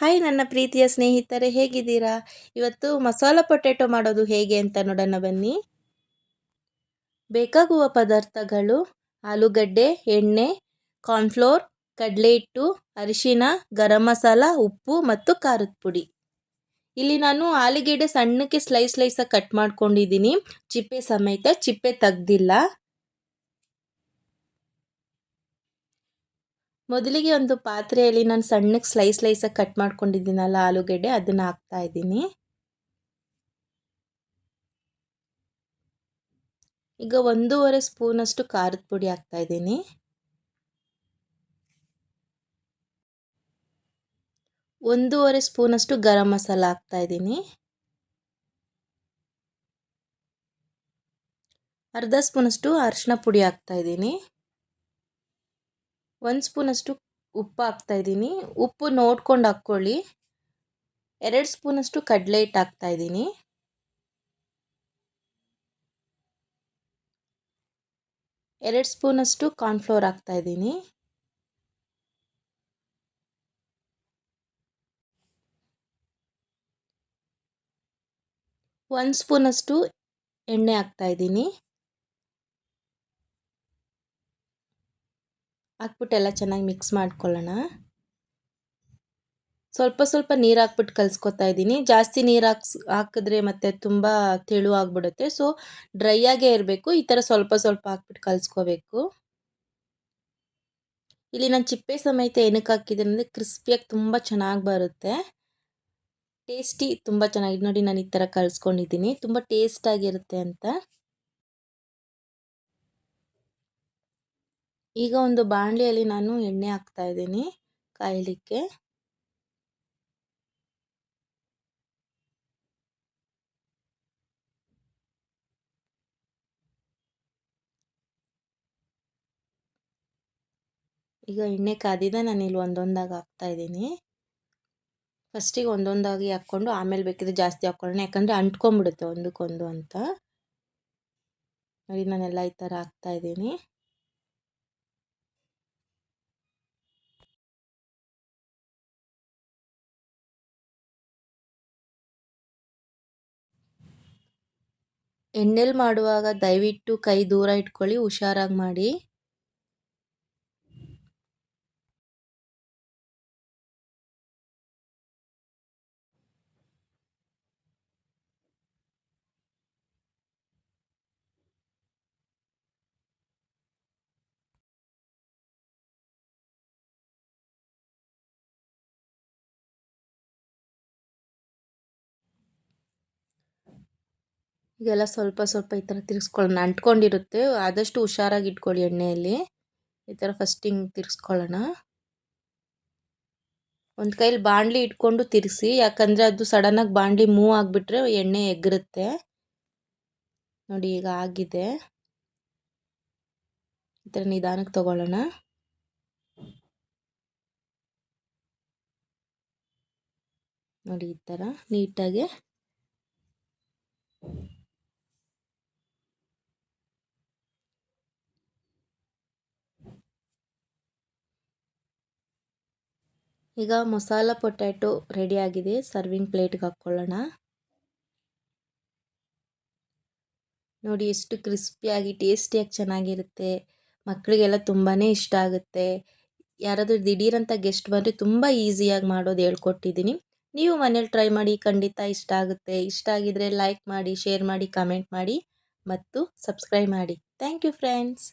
Hi ನನ್ನ ಪ್ರೀತಿಯ ಸ್ನೇಹಿತರೆ, ಹೇಗಿದ್ದೀರಾ? ಇವತ್ತು ಮಸಾಲ ಪೊಟ್ಯಾಟೊ ಮಾಡೋದು ಹೇಗೆ ಅಂತ ನೋಡೋಣ ಬನ್ನಿ. ಬೇಕಾಗುವ ಪದಾರ್ಥಗಳು ಆಲೂಗಡ್ಡೆ, ಎಣ್ಣೆ, ಕಾರ್ನ್ಫ್ಲೋರ್, ಕಡಲೆ ಹಿಟ್ಟು, ಅರಿಶಿನ, ಗರಂ ಮಸಾಲ, ಉಪ್ಪು ಮತ್ತು ಖಾರದ ಪುಡಿ. ಇಲ್ಲಿ ನಾನು ಆಲೂಗೆಡ್ಡೆ ಸಣ್ಣಕ್ಕೆ ಸ್ಲೈಸ್ ಸ್ಲೈಸಾಗಿ ಕಟ್ ಮಾಡ್ಕೊಂಡಿದ್ದೀನಿ. ಚಿಪ್ಪೆ ಸಮೇತ ಚಿಪ್ಪೆ ತೆಗ್ದಿಲ್ಲ. ಮೊದಲಿಗೆ ಒಂದು ಪಾತ್ರೆಯಲ್ಲಿ ನಾನು ಸಣ್ಣಕ್ಕೆ ಸ್ಲೈಸ್ ಸ್ಲೈಸಾಗಿ ಕಟ್ ಮಾಡ್ಕೊಂಡಿದ್ದೀನಲ್ಲ ಆಲೂಗೆಡ್ಡೆ, ಅದನ್ನು ಹಾಕ್ತಾ ಇದ್ದೀನಿ. ಈಗ ಒಂದೂವರೆ ಸ್ಪೂನಷ್ಟು ಖಾರದ ಪುಡಿ ಹಾಕ್ತಾ ಇದ್ದೀನಿ. ಒಂದೂವರೆ ಸ್ಪೂನಷ್ಟು ಗರಂ ಮಸಾಲ ಹಾಕ್ತಾ ಇದ್ದೀನಿ. ಅರ್ಧ ಸ್ಪೂನಷ್ಟು ಅರಿಶಿನ ಪುಡಿ ಹಾಕ್ತಾ ಇದ್ದೀನಿ. ಒಂದು ಸ್ಪೂನಷ್ಟು ಉಪ್ಪು ಹಾಕ್ತಾಯಿದ್ದೀನಿ ಉಪ್ಪು ನೋಡ್ಕೊಂಡು ಹಾಕ್ಕೊಳ್ಳಿ. ಎರಡು ಸ್ಪೂನಷ್ಟು ಕಡಲೆ ಹಿಟ್ಟು ಹಾಕ್ತಾಯಿದ್ದೀನಿ ಎರಡು ಸ್ಪೂನಷ್ಟು ಕಾರ್ನ್ಫ್ಲೋರ್ ಹಾಕ್ತಾಯಿದ್ದೀನಿ ಒಂದು ಸ್ಪೂನಷ್ಟು ಎಣ್ಣೆ ಹಾಕ್ತಾಯಿದ್ದೀನಿ ಹಾಕ್ಬಿಟ್ಟು ಎಲ್ಲ ಚೆನ್ನಾಗಿ ಮಿಕ್ಸ್ ಮಾಡ್ಕೊಳ್ಳೋಣ. ಸ್ವಲ್ಪ ಸ್ವಲ್ಪ ನೀರು ಹಾಕ್ಬಿಟ್ಟು ಕಲಿಸ್ಕೊತಾ ಇದ್ದೀನಿ. ಜಾಸ್ತಿ ನೀರು ಹಾಕ್ಸ್, ಹಾಕಿದ್ರೆ ಮತ್ತೆ ತುಂಬ ತೆಳು ಆಗಿಬಿಡುತ್ತೆ. ಸೊ ಡ್ರೈ ಆಗೇ ಇರಬೇಕು. ಈ ಥರ ಸ್ವಲ್ಪ ಸ್ವಲ್ಪ ಹಾಕ್ಬಿಟ್ಟು ಕಲಿಸ್ಕೋಬೇಕು. ಇಲ್ಲಿ ನಾನು ಚಿಪ್ಪೆ ಸಮೇತ ಏನಕ್ಕೆ ಹಾಕಿದ್ದೀನಿ ಅಂದರೆ ಕ್ರಿಸ್ಪಿಯಾಗಿ ತುಂಬ ಚೆನ್ನಾಗಿ ಬರುತ್ತೆ. ಟೇಸ್ಟಿ ತುಂಬ ಚೆನ್ನಾಗಿ ನೋಡಿ ನಾನು ಈ ಥರ ಕಲಿಸ್ಕೊಂಡಿದ್ದೀನಿ. ತುಂಬ ಟೇಸ್ಟಾಗಿರುತ್ತೆ ಅಂತ. ಈಗ ಒಂದು ಬಾಣಲಿಯಲ್ಲಿ ನಾನು ಎಣ್ಣೆ ಹಾಕ್ತಾ ಇದ್ದೀನಿ ಕಾಯಲಿಕ್ಕೆ. ಈಗ ಎಣ್ಣೆ ಕಾದಿದೆ ನಾನು ಇಲ್ಲಿ ಒಂದೊಂದಾಗಿ ಹಾಕ್ತಾ ಇದ್ದೀನಿ. ಫಸ್ಟಿಗೆ ಒಂದೊಂದಾಗಿ ಹಾಕ್ಕೊಂಡು ಆಮೇಲೆ ಬೇಕಿದ್ರೆ ಜಾಸ್ತಿ ಹಾಕ್ಕೊಳ್ಳೋಣ, ಯಾಕಂದರೆ ಅಂಟ್ಕೊಂಬಿಡುತ್ತೆ ಒಂದಕ್ಕೊಂದು ಅಂತ. ನೋಡಿ, ನಾನೆಲ್ಲ ಈ ಥರ ಹಾಕ್ತಾ ಇದ್ದೀನಿ. ಎಣ್ಣೆಲಿ ಮಾಡುವಾಗ ದಯವಿಟ್ಟು ಕೈ ದೂರ ಇಟ್ಕೊಳ್ಳಿ ಹುಷಾರಾಗಿ ಮಾಡಿ. ಈಗೆಲ್ಲ ಸ್ವಲ್ಪ ಸ್ವಲ್ಪ ಈ ಥರ ತಿರ್ಗಿಸ್ಕೊಳ್ಳೋಣ ಅಂಟ್ಕೊಂಡಿರುತ್ತೆ. ಆದಷ್ಟು ಹುಷಾರಾಗಿ ಇಟ್ಕೊಳ್ಳಿ ಎಣ್ಣೆಯಲ್ಲಿ. ಈ ಥರ ಫಸ್ಟ್ ಹಿಂಗೆ ತಿರ್ಗಿಸ್ಕೊಳ್ಳೋಣ. ಒಂದು ಕೈಲಿ ಬಾಣಲಿ ಇಟ್ಕೊಂಡು ತಿರ್ಗಿಸಿ, ಯಾಕಂದರೆ ಅದು ಸಡನ್ನಾಗಿ ಬಾಣಲಿ ಮೂವ್ ಆಗಿಬಿಟ್ರೆ ಎಣ್ಣೆ ಎಗ್ರುತ್ತೆ. ನೋಡಿ ಈಗ ಆಗಿದೆ. ಈ ಥರ ನಿಧಾನಕ್ಕೆ ತಗೊಳ್ಳೋಣ. ನೋಡಿ ಈ ಥರ ನೀಟಾಗಿ ಈಗ ಮಸಾಲ ಪೊಟ್ಯಾಟೊ ರೆಡಿಯಾಗಿದೆ ಸರ್ವಿಂಗ್ ಪ್ಲೇಟ್ಗೆ ಹಾಕ್ಕೊಳ್ಳೋಣ ನೋಡಿ ಎಷ್ಟು ಕ್ರಿಸ್ಪಿಯಾಗಿ ಟೇಸ್ಟಿಯಾಗಿ ಚೆನ್ನಾಗಿರುತ್ತೆ. ಮಕ್ಕಳಿಗೆಲ್ಲ ತುಂಬಾ ಇಷ್ಟ ಆಗುತ್ತೆ. ಯಾರಾದರೂ ದಿಢೀರಂತ ಗೆಸ್ಟ್ ಬಂದರೆ ತುಂಬ ಈಸಿಯಾಗಿ ಮಾಡೋದು ಹೇಳ್ಕೊಟ್ಟಿದ್ದೀನಿ. ನೀವು ಮನೇಲಿ ಟ್ರೈ ಮಾಡಿ ಖಂಡಿತ ಇಷ್ಟ ಆಗುತ್ತೆ. ಇಷ್ಟ ಆಗಿದರೆ ಲೈಕ್ ಮಾಡಿ ಶೇರ್ ಮಾಡಿ ಕಮೆಂಟ್ ಮಾಡಿ ಮತ್ತು ಸಬ್ಸ್ಕ್ರೈಬ್ ಮಾಡಿ. Thank you friends